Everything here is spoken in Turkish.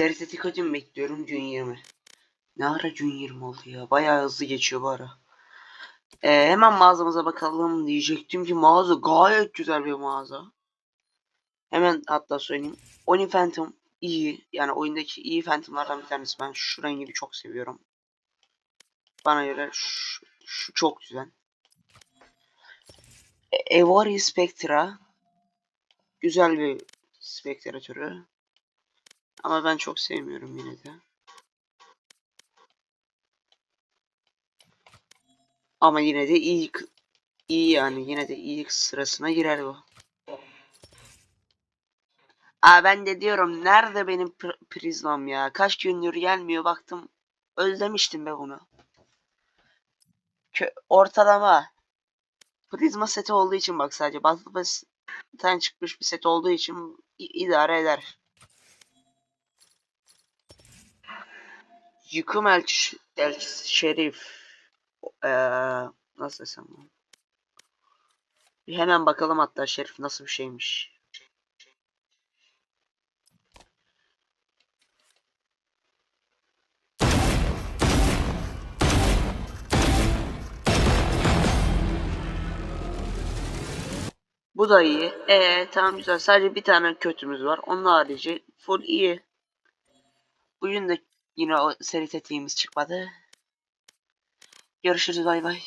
Sertifikatımı bekliyorum gün 20. Ne ara gün 20 oldu ya? Bayağı hızlı geçiyor bu ara. Ee, hemen mağazamıza bakalım diyecektim ki mağaza gayet güzel bir mağaza. Hemen hatta söyleyeyim. Oni Phantom iyi. Yani oyundaki iyi Phantom'lardan bir tanesi. Ben şu rengi çok seviyorum. Bana göre şu, şu çok güzel. E- Evari Spectra. Güzel bir Spectra türü. Ama ben çok sevmiyorum yine de. Ama yine de iyi iyi yani yine de iyi sırasına girer bu. Aa ben de diyorum nerede benim pr- prizmam ya? Kaç gündür gelmiyor baktım. Özlemiştim be bunu. Kö ortalama prizma seti olduğu için bak sadece bazı basitten çıkmış bir set olduğu için idare eder. Yıkım elçi, elçisi şerif. Eee nasıl desem bunu? Bir hemen bakalım hatta şerif nasıl bir şeymiş. Bu da iyi. Ee tamam güzel. Sadece bir tane kötümüz var. Onun harici full iyi. Bugün de yine o seri tetiğimiz çıkmadı. Görüşürüz bay bay.